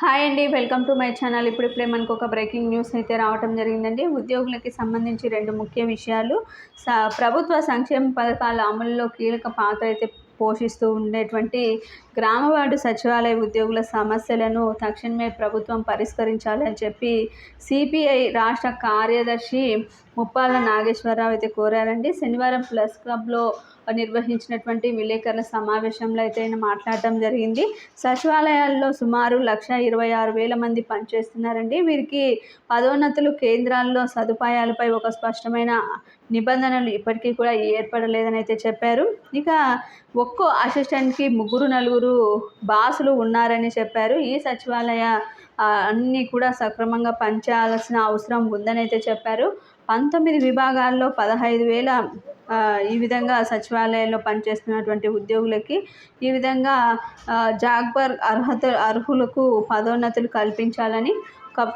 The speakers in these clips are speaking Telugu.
హాయ్ అండి వెల్కమ్ టు మై ఛానల్. ఇప్పుడిప్పుడే మనకు ఒక బ్రేకింగ్ న్యూస్ అయితే రావటం జరిగిందండి. ఉద్యోగులకి సంబంధించి రెండు ముఖ్య విషయాలు. ప్రభుత్వ సంక్షేమ పథకాల అమలులో కీలక పాత్ర అయితే పోషిస్తూ ఉండేటువంటి గ్రామ వార్డు సచివాలయ ఉద్యోగుల సమస్యలను తక్షణమే ప్రభుత్వం పరిష్కరించాలని చెప్పి సిపిఐ రాష్ట్ర కార్యదర్శి ముప్పాల నాగేశ్వరరావు అయితే కోరారండి. శనివారం ప్లస్ క్లబ్లో నిర్వహించినటువంటి విలేకరుల సమావేశంలో అయితే ఆయన మాట్లాడటం జరిగింది. సచివాలయాల్లో సుమారు లక్ష ఇరవై ఆరు వేల మంది పనిచేస్తున్నారండి. వీరికి పదోన్నతులు కేంద్రాల్లో సదుపాయాలపై ఒక స్పష్టమైన నిబంధనలు ఇప్పటికీ కూడా ఏర్పడలేదని అయితే చెప్పారు. ఇక ఒక్కో అసిస్టెంట్కి ముగ్గురు నలుగురు బాసులు ఉన్నారని చెప్పారు. ఈ సచివాలయ అన్నీ కూడా సక్రమంగా పనిచేయాల్సిన అవసరం ఉందని అయితే చెప్పారు. పంతొమ్మిది విభాగాల్లో పదహైదు వేల ఈ విధంగా సచివాలయంలో పనిచేస్తున్నటువంటి ఉద్యోగులకి ఈ విధంగా జాగ్బర్ అర్హత అర్హులకు పదోన్నతులు కల్పించాలని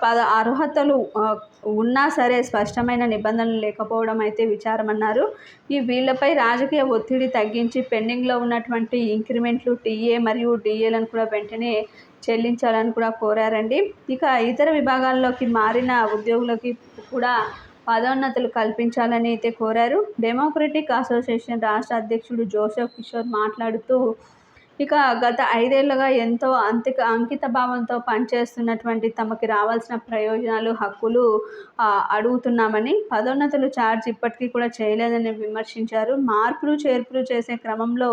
పద అర్హతలు ఉన్నా సరే స్పష్టమైన నిబంధనలు లేకపోవడం అయితే విచారమన్నారు. ఈ వీళ్ళపై రాజకీయ ఒత్తిడి తగ్గించి పెండింగ్లో ఉన్నటువంటి ఇంక్రిమెంట్లు టీఏ మరియు డిఏలను కూడా వెంటనే చెల్లించాలని కూడా కోరారండి. ఇక ఇతర విభాగాల్లోకి మారిన ఉద్యోగులకి కూడా పదోన్నతులు కల్పించాలని అయితే కోరారు. డెమోక్రటిక్ అసోసియేషన్ రాష్ట్ర అధ్యక్షుడు జోసెఫ్ కిషోర్ మాట్లాడుతూ ఇక గత ఐదేళ్ళుగా ఎంతో అంతిక అంకిత భావంతో పనిచేస్తున్నటువంటి తమకి రావాల్సిన ప్రయోజనాలు హక్కులు అడుగుతున్నామని పదోన్నతులు ఛార్జ్ ఇప్పటికీ కూడా చేయలేదని విమర్శించారు. మార్పులు చేర్పులు చేసే క్రమంలో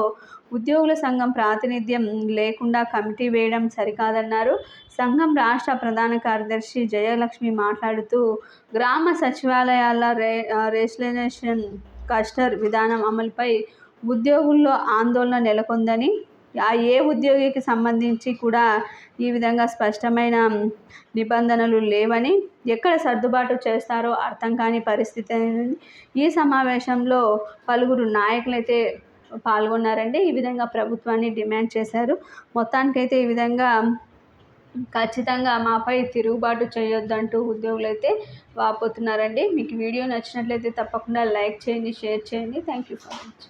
ఉద్యోగుల సంఘం ప్రాతినిధ్యం లేకుండా కమిటీ వేయడం సరికాదన్నారు. సంఘం రాష్ట్ర ప్రధాన కార్యదర్శి జయలక్ష్మి మాట్లాడుతూ గ్రామ సచివాలయాల రే రేషనలైజేషన్ కస్టర్ విధానం అమలుపై ఉద్యోగుల్లో ఆందోళన నెలకొందని ఏ ఉద్యోగికి సంబంధించి కూడా ఈ విధంగా స్పష్టమైన నిబంధనలు లేవని ఎక్కడ సర్దుబాటు చేస్తారో అర్థం కాని పరిస్థితి ఈ సమావేశంలో పలువురు నాయకులైతే పాల్గొన్నారండి. ఈ విధంగా ప్రభుత్వాన్ని డిమాండ్ చేశారు. మొత్తానికైతే ఈ విధంగా ఖచ్చితంగా మాపై తిరుగుబాటు చేయొద్దంటూ ఉద్యోగులు అయితే వాపోతున్నారండి. మీకు వీడియో నచ్చినట్లయితే తప్పకుండా లైక్ చేయండి షేర్ చేయండి. Thank you for much